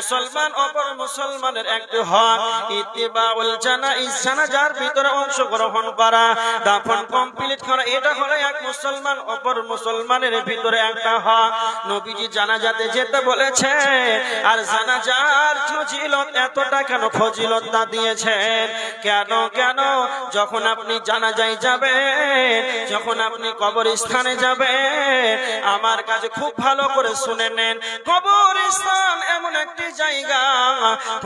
মুসলমান, অপর মুসলমানের একটি হক। ইত্তিবাউল জানাইজ জানাজার ভিতরে অংশগ্রহণ করা। দাফন কমপ্লিট করা, এটা হলো এক মুসলমান, অপর মুসলমানের ভিতরে একটা হক। নবীজি জানাজাতে যেতে বলেছে, আর জানাজার ফজিলত এতটা কেন ফজিলত না দিয়েছেন? কেন কেন? যখন আপনি জানাজায় যাবেন, যখন আপনি কবরস্থানে যাবেন, আমার কাছে খুব ভালো করে শুনে নেন। কবরস্থান এমন একটি জায়গা,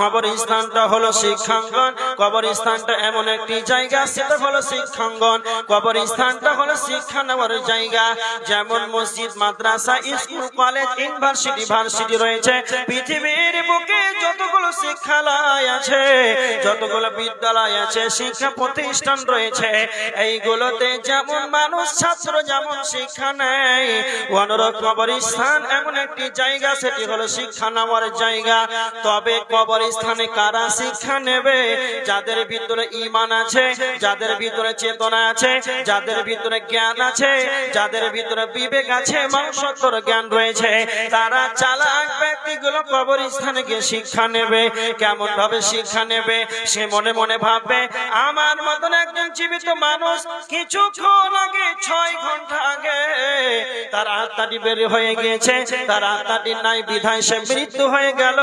কবরস্থানটা হলো শিক্ষাঙ্গন, কবরস্থানটা এমন একটি জায়গা, সেটা হলো শিক্ষাঙ্গন, কবরস্থানটা হলো শিক্ষা নেওয়ার জায়গা। যেমন মসজিদ, মাদ্রাসা, স্কুল, কলেজ, ইউনিভার্সিটি, ভার্সিটি রয়েছে। পৃথিবীর বুকে যতগুলো শিক্ষালয় আছে, যতগুলো বিদ্যালয় আছে, শিক্ষা প্রতিষ্ঠান রয়েছে এইগুলোতে যেমন মানুষ, ছাত্র যেমন শিক্ষা নেয় অনুরোধ কবরস্থান এমন একটি জায়গা, সেটি হলো শিক্ষা নেওয়ার জায়গা। তবে কবরস্থানে কারা শিক্ষা নেবে? যাদের ভিতরে ইমান আছে, যাদের ভিতরে চেতনা আছে, যাদের ভিতরে জ্ঞান আছে, যাদের ভিতরে বিবেক আছে মানসত্তর জ্ঞান রয়েছে, তারা চালাক ব্যক্তিগুলো কবরস্থানে গিয়ে শিক্ষা নেবে। কেমন ভাবে শিক্ষা নেবে, সে মনে মনে ভাববে, আমার মতন একজন জীবিত মানুষ কিছুক্ষণ আগে ছয় ঘণ্টা আগে তার আত্মাটি বের হয়ে গিয়েছে, তার আত্মাটি নাই বিধায় সে মৃত্যু হয়ে গেল।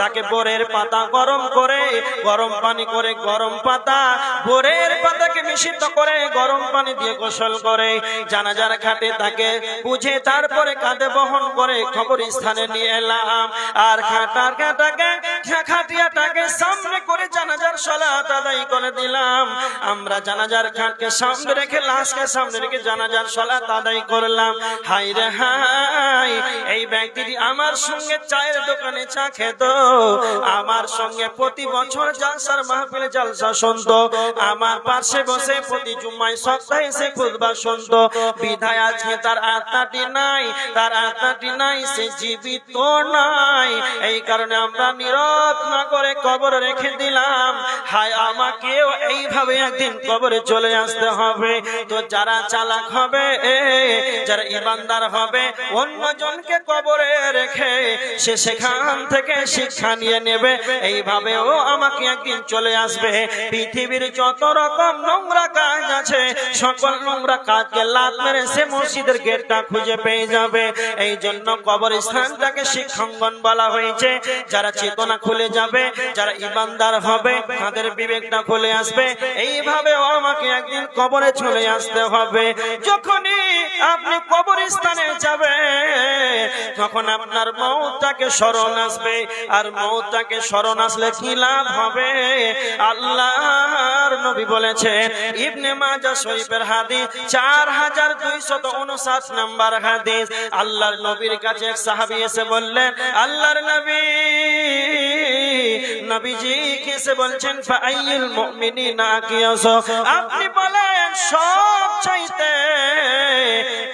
তাকে বোরের পাতা গরম করে, গরম পানি করে, গরম পাতা বোরের পাতাকে মিশ্রিত করে, গরম পানি দিয়ে গোসল করে। জানাজার খাটে তাকে বুঝে তারপরে কাঁধে বহন করে খবর স্থানে নিয়ে এলাম। আর খাটার খাটাকে খাটিয়াটাকে সামনে করে জানাজার সলাত আদায় করে দিলাম। আমরা জানাজার খাটকে সামনে রেখে লাশকে সামনে রেখে জানাজার সলাত আদায় করলাম। হাই রে হাই এই ব্যক্তিটি আমার সঙ্গে চায়ের দোকানে চা খেত। আমার সঙ্গে প্রতি বছর জালসার মাহফিলে জালসা শুনতো। আমার পাশে বসে প্রতি জুম্মায় সপ্তাহে সে খুদবা শুনতো। বিধায় আজকে তার আত্মাটি নাই, তার আত্মাটি নাই, সে জীবিত নাই। এই কারণে আমরা নীরব না করে কবর রেখে দিলাম। হায়, আমাকেও এইভাবে একদিন কবরে চলে আসতে হবে। তো যারা চালাক হবে, যারা ইমানদার হবে, অন্যজনকে কবরে রেখে সে সেখান থেকে শিক্ষা নিয়ে নেবে। এইভাবেও আমাকে একদিন চলে আসবে। পৃথিবীর যত রকম নোংরা কাজ আছে, সকল নোংরা কাজকে লাত মেরে সে মসজিদের গেটটা খুঁজে পেয়ে যাবে। এই জন্য কবরস্থানটাকে শিক্ষাঙ্গন বলা হয়েছে। যারা চেতনা খুলে যাবে, যারা ইমানদার হবে, তাদের বিবেকটা খুলে আসবে। এইভাবেও আমাকে একদিন কবরে চলে আসতে হবে। যখনই আপনি কবরস্থানে যাবে তখন আপনার মৌতাকে স্মরণ আসবে। আর মৌতাকে স্মরণ আসলে কি লাভ হবে? আল্লাহর নবী বলেছে ইবনে মাজা শরীফের হাদিস চার হাজার দুইশত উনষাট নাম্বার হাদিস। আল্লাহর নবীর কাছে এক সাহাবি এসে বললেন, আল্লাহর নবী, নবীজি কেসে বলছেন আপনি বলেন, সব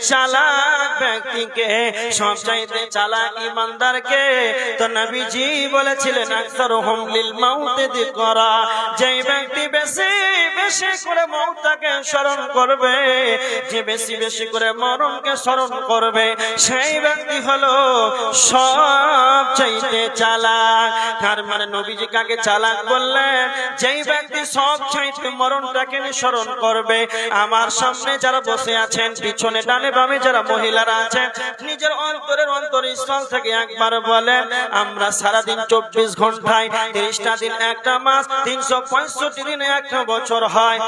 চালাক ব্যক্তিকে, সব চাইতে চালাক ইমানদারকে তো নবীজি বলেছিলেন আকসার হুম মাউতে মাউতে দিকরা যেই ব্যক্তি বেশি বেশি করে মৌতাকে স্মরণ করবে, যে বেশি বেশি করে মরণকে স্মরণ করবে, সেই ব্যক্তি হলো সব চাইতে চালাক। তার মানে নবীজি কাকে চালাক বললেন? যেই ব্যক্তি সব চাইতে মরণটাকে স্মরণ করবে, আমার সামনে যারা বসে আছেন, পিছনে ডানে বামে যারা মহিলারা আছেন, নিজের অন্তরের অন্তর স্থল থেকে একবার বলেন, আমরা সারাদিন চব্বিশ ঘন্টায়, তিরিশটা দিন একটা মাস, তিনশো পঁয়ষট্টি দিনে একটা বছর নিয়ে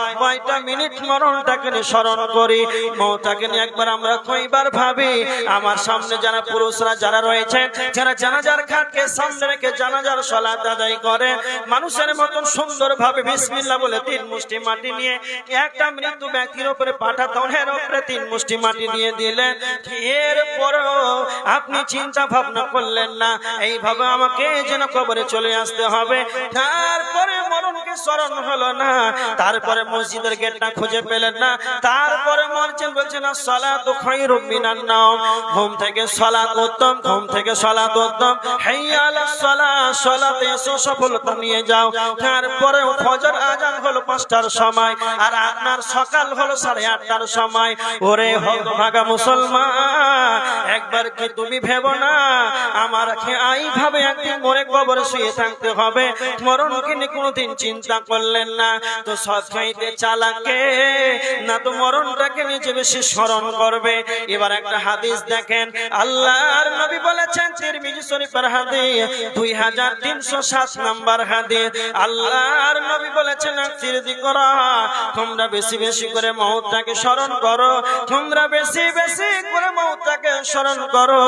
করি। নিয়ে একবার আমরা ভাবি। আমার সামনে পুরুষরা যারা রয়েছেন, যারা জানাজার জানাজার করে মানুষের মতন সুন্দর ভাবে বিসমিল্লা বলে তিন মুষ্টি মাটি নিয়ে, একটা মৃত্যু ব্যক্তির উপরে পাঠাতেন এর উপরে তিন মুষ্টি মাটি দিয়ে দিলেন। এরপরও আপনি চিন্তা ভাবনা করলেন না, এইভাবে আমাকে যেন কবরে চলে আসতে হবে। তারপরে মরণকে স্মরণ হলো না, তারপরে মসজিদের গেটটা খুঁজে পেলেন না, তারপরে মরছেন বলছেন না খায়রুম মিনান নাওম। ঘুম থেকে সলাত উত্তম, ঘুম থেকে সলাত উত্তম। সলাতে সফলতা নিয়ে যাও। তারপরে ফজর আজান হলো পাঁচটার সময়, আর আপনার সকাল হলো সাড়ে আটটার সময়। ওরে ভাগা মুসলমান, একবার কি তুমি ভেবো না। আমার এইভাবে একদিন মরে কবর শুয়ে থাকতে হবে। মরণকে কোনোদিন চিন্তা করলেন না। তো সৎ খাইতে চালাকে। না তো মরণটাকে নিজে বেশি স্মরণ করবে। এবার একটা হাদিস দেখেন। আল্লাহর নবী বলেছেন তিরমিজি শরীফের হাদিস, দুই হাজার তিনশো সাত নাম্বার হাদিস। আল্লাহর নবী বলেছেন তিরদি করা তোমরা বেশি বেশি করে মহৎটাকে স্মরণ করো। তোমরা বেশি বেশি করে মহৎটাকে স্মরণ করো।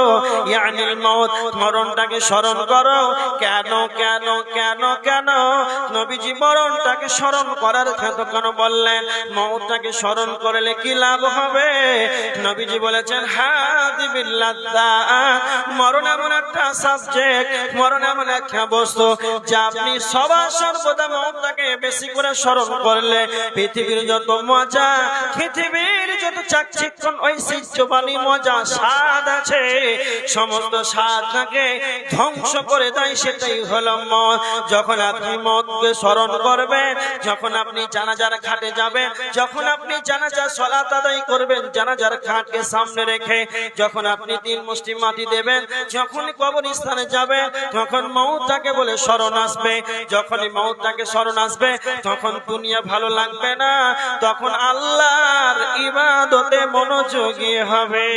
মৌত মরণটাকে স্মরণ করো। কেন কেন কেন কেন? নবীজি মরণটাকে স্মরণ করার কথা কেন বললেন মৌতটাকে স্মরণ করলে কি লাভ হবে? নবীজি বলেছেন হাদি মরণ এমন একটা সাবজেক্ট মরণ এমন একটা বস্তু যা আপনি সবার সর্বদা মৌতটাকে বেশি করে স্মরণ করলে পৃথিবীর যত মজা, পৃথিবীর মজা, স্বাদ আছে। সমস্ত স্বাদটাকে ধ্বংস করে দেয়, সেটাই হলো যখন আপনি স্মরণ করবেন, যখন আপনি জানাজার খাটে যাবেন, যখন আপনি জানাজার করবেন, জানাজার খাটকে সামনে রেখে, যখন আপনি তিন মুষ্টি মাটি দেবেন, যখন কবরস্থানে যাবেন, তখন মৌতাকে বলে স্মরণ আসবে। যখনই মৌতাকে স্মরণ আসবে, তখন দুনিয়া ভালো লাগবে না। তখন আল্লাহর ইবাদতে মনোযোগী হবে।